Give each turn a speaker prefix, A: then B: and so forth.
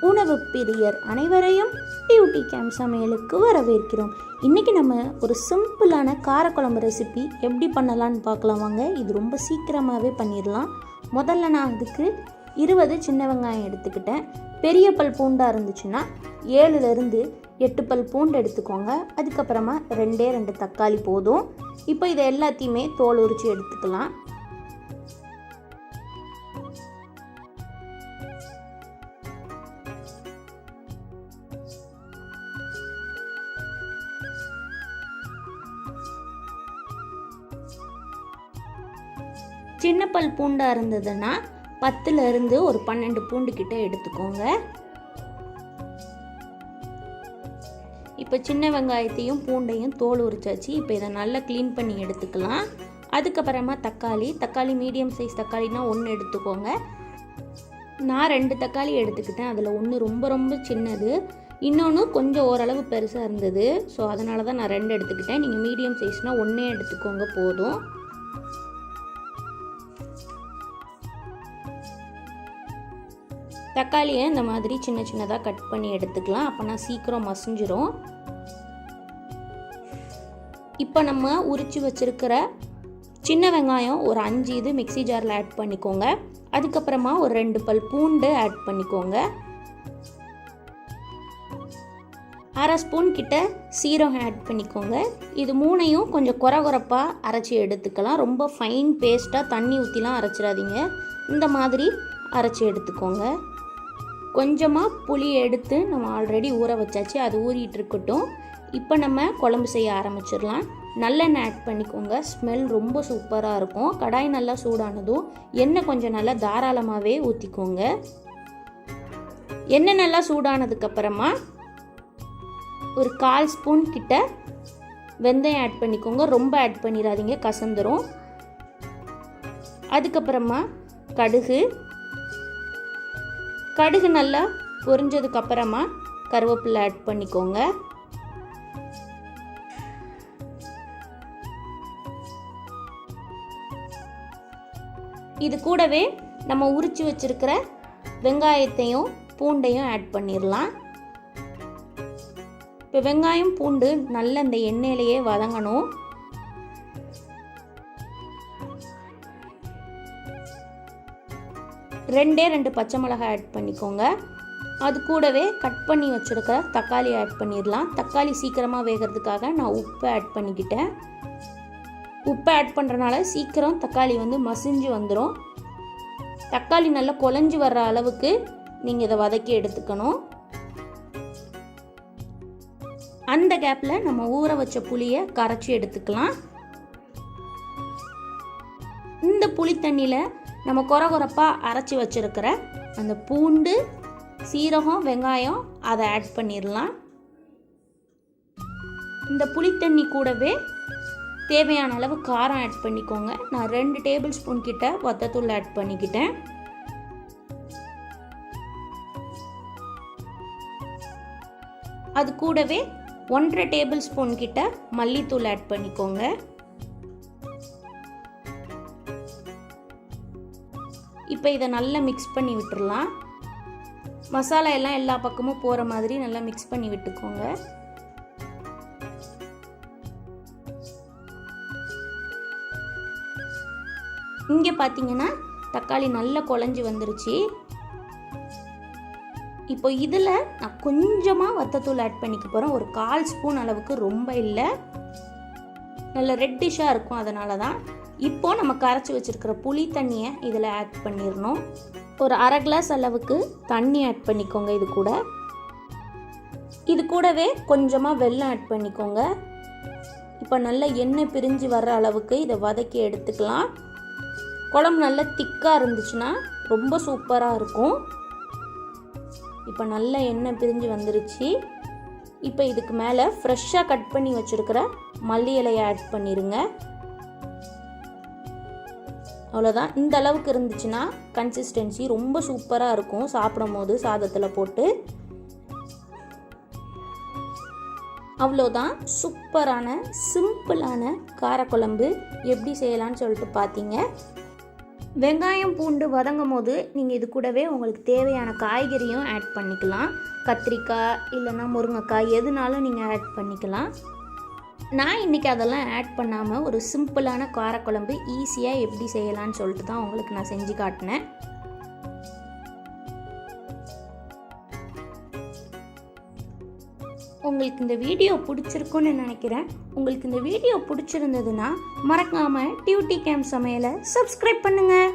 A: உணவு பிரியர் அனைவரையும் டியூட்டி கேம்ப் சமையலுக்கு வரவேற்கிறோம். இன்றைக்கி நம்ம ஒரு சிம்பிளான காரக்குழம்பு ரெசிபி எப்படி பண்ணலான்னு பார்க்கலாம் வாங்க. இது ரொம்ப சீக்கிரமாகவே பண்ணிடலாம். முதல்ல நான் அதுக்கு இருபது சின்ன வெங்காயம் எடுத்துக்கிட்டேன். பெரிய பல் பூண்டாக இருந்துச்சுன்னா ஏழுலேருந்து எட்டு பல் பூண்டு எடுத்துக்கோங்க. அதுக்கப்புறமா ரெண்டே ரெண்டு தக்காளி போதும். இப்போ இதை எல்லாத்தையுமே தோல் உரித்து எடுத்துக்கலாம். சின்ன பல் பூண்டாக இருந்ததுன்னா பத்துலேருந்து ஒரு பன்னெண்டு பூண்டு கிட்ட எடுத்துக்கோங்க. இப்போ சின்ன வெங்காயத்தையும் பூண்டையும் தோல் உரிச்சாச்சு இப்போ இதை நல்லா க்ளீன் பண்ணி எடுத்துக்கலாம். அதுக்கப்புறமா தக்காளி தக்காளி மீடியம் சைஸ் தக்காளினா ஒன்று எடுத்துக்கோங்க. நான் ரெண்டு தக்காளி எடுத்துக்கிட்டேன். அதில் ஒன்று ரொம்ப ரொம்ப சின்னது. இன்னொன்று கொஞ்சம் ஓரளவு பெருசாக இருந்தது. ஸோ அதனால தான் நான் ரெண்டு எடுத்துக்கிட்டேன். நீங்கள் மீடியம் சைஸ்னால் ஒன்றே எடுத்துக்கோங்க போதும். தக்காளியை இந்த மாதிரி சின்ன சின்னதாக கட் பண்ணி எடுத்துக்கலாம். அப்போனா சீக்கிரம் மசிஞ்சிரும். இப்போ நம்ம உரித்து வச்சுருக்கிற சின்ன வெங்காயம் ஒரு அஞ்சு இது மிக்சி ஜாரில் ஆட் பண்ணிக்கோங்க. அதுக்கப்புறமா ஒரு ரெண்டு பல் பூண்டு ஆட் பண்ணிக்கோங்க. அரை ஸ்பூன் கிட்ட சீரகம் ஆட் பண்ணிக்கோங்க. இது மூணையும் கொஞ்சம் குறை குறப்பாக அரைச்சி எடுத்துக்கலாம். ரொம்ப ஃபைன் பேஸ்ட்டாக தண்ணி ஊற்றிலாம் அரைச்சிடாதீங்க. இந்த மாதிரி அரைச்சி எடுத்துக்கோங்க. கொஞ்சமாக புளி எடுத்து நம்ம ஆல்ரெடி ஊற வச்சாச்சு. அது ஊறிட்டு இருக்கட்டும். இப்போ நம்ம குழம்பு செய்ய ஆரம்பிச்சிடலாம். நல்லெண்ணெய் ஆட் பண்ணிக்கோங்க. ஸ்மெல் ரொம்ப சூப்பராக இருக்கும். கடாய் நல்லா சூடானதும் எண்ணெய் கொஞ்சம் நல்லா தாராளமாகவே ஊற்றிக்கோங்க எண்ணெய் நல்லா சூடானதுக்கப்புறமா ஒரு கால் ஸ்பூன் கிட்ட வெந்தயம் ஆட் பண்ணிக்கோங்க. ரொம்ப ஆட் பண்ணிடாதீங்க. கசந்துரும். அதுக்கப்புறமா கடுகு கடுகு நல்லா பொரிஞ்சதுக்கு அப்புறமா கருவேப்பிலை ஆட் பண்ணிக்கோங்க. இது கூடவே நம்ம உரிச்சு வச்சிருக்கிற வெங்காயத்தையும் பூண்டையும் ஆட் பண்ணிடலாம் இப்போ வெங்காயம் பூண்டு நல்ல இந்த எண்ணெயிலேயே வதங்கணும். ரெண்டே ரெண்டு பச்சை மிளகாய் ஆட் பண்ணிக்கோங்க. அது கூடவே கட் பண்ணி வச்சுருக்கிற தக்காளி ஆட் பண்ணிடலாம். தக்காளி சீக்கிரமாக வேகிறதுக்காக நான் உப்பு ஆட் பண்ணிக்கிட்டேன். உப்பு ஆட் பண்ணுறனால சீக்கிரம் தக்காளி வந்து மசிஞ்சு வந்துடும் தக்காளி நல்லா குழஞ்சி வர்ற அளவுக்கு நீங்கள் இதை வதக்கி எடுத்துக்கணும். அந்த கேப்பில் நம்ம ஊற வச்ச புளியை கரைச்சி எடுத்துக்கலாம். இந்த புளி தண்ணியில் நம்ம குறை குறைப்பாக அரைச்சி வச்சுருக்கிற அந்த பூண்டு சீரகம் வெங்காயம் அதை ஆட் பண்ணிடலாம் இந்த புளித்தண்ணி கூடவே தேவையான அளவு காரம் ஆட் பண்ணிக்கோங்க. நான் ரெண்டு டேபிள் ஸ்பூன் கிட்ட வத்தத்தூள் ஆட் பண்ணிக்கிட்டேன். அது கூடவே ஒன்றரை டேபிள் ஸ்பூன் கிட்ட மல்லித்தூள் ஆட் பண்ணிக்கோங்க. இப்போ இதை நல்லா மிக்ஸ் பண்ணி விட்டுடலாம் மசாலா எல்லாம் எல்லா பக்கமும் போகிற மாதிரி நல்லா மிக்ஸ் பண்ணி விட்டுக்கோங்க. இங்கே பார்த்தீங்கன்னா தக்காளி நல்லா குழஞ்சி வந்துருச்சு. இப்போ இதில் நான் கொஞ்சமாக வத்தத்தூள் ஆட் பண்ணிக்க போகிறேன் ஒரு கால் ஸ்பூன் அளவுக்கு ரொம்ப இல்லை. நல்ல ரெட்டிஷாக இருக்கும் அதனால தான் இப்போ நம்ம கரைச்சி வச்சுருக்கிற புளி தண்ணியை இதில் ஆட் பண்ணிடணும். ஒரு அரை கிளாஸ் அளவுக்கு தண்ணி ஆட் பண்ணிக்கோங்க இது கூட. இது கூடவே கொஞ்சமாக வெல்லம் ஆட் பண்ணிக்கோங்க. இப்போ நல்ல எண்ணெய் பிரிஞ்சு வர்ற அளவுக்கு இதை வதக்கி எடுத்துக்கலாம். குழம்பு நல்லா திக்காக இருந்துச்சுன்னா ரொம்ப சூப்பராக இருக்கும். இப்போ நல்ல எண்ணெய் பிரிஞ்சு வந்துருச்சு. இப்போ இதுக்கு மேலே ஃப்ரெஷ்ஷாக கட் பண்ணி வச்சுருக்கிற மல்லி இலையை ஆட் பண்ணிடுங்க அவ்வளோதான் இந்த அளவுக்கு இருந்துச்சுன்னா கன்சிஸ்டன்சி ரொம்ப சூப்பராக இருக்கும். சாப்பிடும் போது சாதத்தில் போட்டு. அவ்வளோதான் சூப்பரான சிம்பிளான காரக்குழம்பு. எப்படி செய்யலான்னு சொல்லிட்டு பார்த்தீங்க வெங்காயம் பூண்டு வதங்கும் போது நீங்கள் இது கூடவே உங்களுக்கு தேவையான காய்கறியும் ஆட் பண்ணிக்கலாம். கத்திரிக்காய் இல்லைன்னா முருங்கைக்காய் எதுனாலும் நீங்கள் ஆட் பண்ணிக்கலாம். நான் இன்றைக்கி அதெல்லாம் ஆட் பண்ணாமல் ஒரு சிம்பிளான காரக்குழம்பு ஈஸியாக எப்படி செய்யலான்னு சொல்லிட்டு தான் உங்களுக்கு நான் செஞ்சு காட்டினேன். உங்களுக்கு இந்த வீடியோ பிடிச்சிருக்குன்னு நினைக்கிறேன். உங்களுக்கு இந்த வீடியோ பிடிச்சிருந்ததுன்னா மறக்காமல் டியூட்டி கேம்ப் சமையலை சப்ஸ்கிரைப் பண்ணுங்கள்